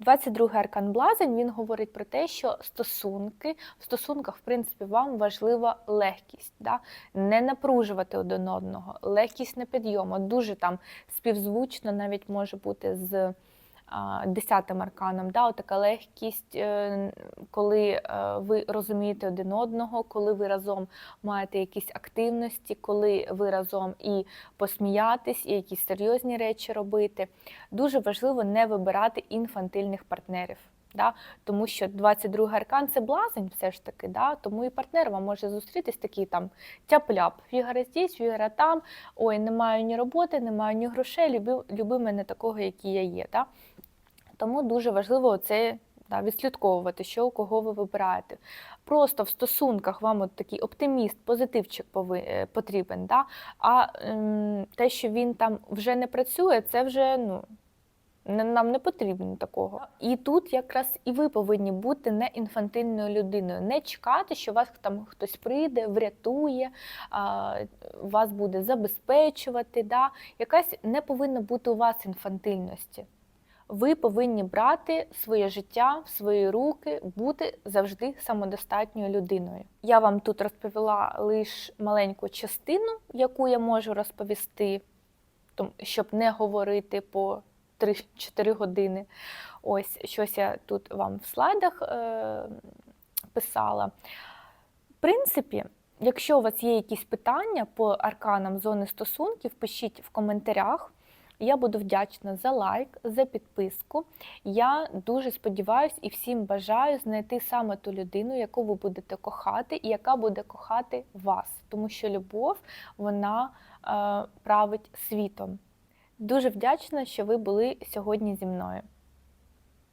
22 аркан Блазень він говорить про те, що стосунки, в стосунках, в принципі, вам важлива легкість, да? не напружувати один одного, легкість на підйому. Дуже там співзвучно навіть може бути з десятим арканом. Да? Така легкість, е, коли е, ви розумієте один одного, коли ви разом маєте якісь активності, коли ви разом і посміятись, і якісь серйозні речі робити. Дуже важливо не вибирати інфантильних партнерів. Да? Тому що 22 аркан це блазень, все ж таки, да? тому і партнер вам може зустрітись такий там тяп-ляп, фігара здесь, фігара там, ой, не маю ні роботи, не маю ні грошей, люби, люби мене такого, який я є. Да? Тому дуже важливо це да, відслідковувати, що у кого ви вибираєте. Просто в стосунках вам от такий оптиміст, позитивчик е, потрібен. Да? А ем, те, що він там вже не працює, це вже ну, нам не потрібно такого. І тут якраз і ви повинні бути не інфантильною людиною, не чекати, що вас там хтось прийде, врятує, вас буде забезпечувати. Да? Якась не повинна бути у вас інфантильності. Ви повинні брати своє життя в свої руки, бути завжди самодостатньою людиною. Я вам тут розповіла лише маленьку частину, яку я можу розповісти, щоб не говорити по 3-4 години. Ось щось я тут вам в слайдах е, писала. В принципі, якщо у вас є якісь питання по арканам зони стосунків, пишіть в коментарях. Я буду вдячна за лайк, за підписку. Я дуже сподіваюся і всім бажаю знайти саме ту людину, яку ви будете кохати, і яка буде кохати вас, тому що любов вона е, править світом. Дуже вдячна, що ви були сьогодні зі мною.